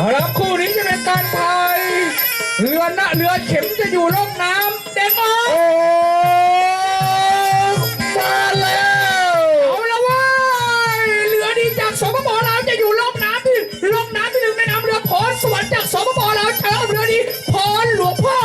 เอาละครับคู่นี้จะเป็นการพายเรือนะเรือเข็มจะอยู่ล่องน้ำเด็กออกโอ้มาแล้วเอาละเว่าเรือดีจากสปปลาวจะอยู่ล่องน้ำที่ล่องน้ำที่หนึ่งในนามเรือพรสวรรค์จากสปปลาวเจอเรือดีพรหลวงพ่อ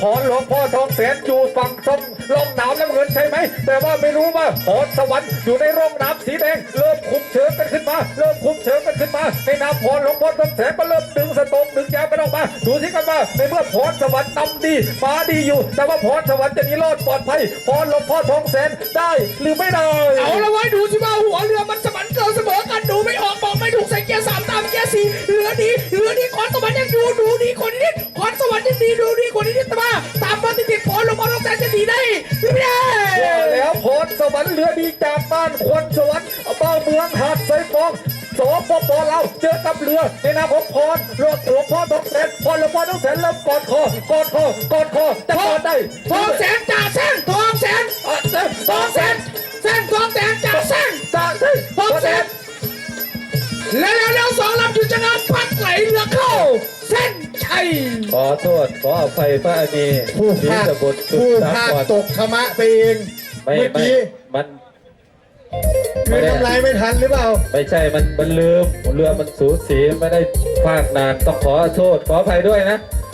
เอาละครับพรหลวงพ่อทองแสนอยู่ฝั่งส้มร่องน้ำน้ำเงินใช่ไหม แต่ว่าไม่รู้ว่าพรสวรรค์อยู่ในร่องน้ำสีแดง เริ่มคุมเชิงกันขึ้นมา เริ่มคุมเชิงกันขึ้นมาในนามพรหลวงพ่อทองแสนก็เริ่มดึงสตงดึงยาวกันออกมาดูที่กันว่าในเมื่อพรสวรรค์นำดีมาดีอยู่ แต่ว่าพรสวรรค์จะหนีรอดปลอดภัยพรหลวงพ่อทองแสนได้หรือไม่ได้เอาละไว้ดูสิว่า ร์สามตามเกียร์สี่เรือดีเรือดีขอนสวรรค์ยังอยู่ดูดีคนนิดขอนสวรรค์ยังดีดูดีคนนิดแต่ว่าตามมาติดติดพอลงมาลงแต่จะดีได้หรือไม่ได้ว่าแล้วพรสวรรค์เรือดีจากบ้านควนสวรรค์เป้าเมืองหาดไซฟองสปปเราวเจอกับเรือในนามของพรหลวงหลวงพ่อทองแสนพรหลวงพ่อทองแสนเริ่มกอดคอกอดคอกอดคอจะกอดได้ทองแสนจ่าแสนทอง ลเรือเข้าเส้นชัยขอโทษ ขออภัยพระอนีผู้มีพากสบุตรสุดผู้สาพากก่อนตกขมะไปเองไม่เมื่อไม่กี้มันคือน้ำลายไม่ทันหรือเปล่า ไม่ใช่มันมันลืมเรือมันสูสีไม่ได้พากนานต้องขอโทษ ขออภัยด้วยนะ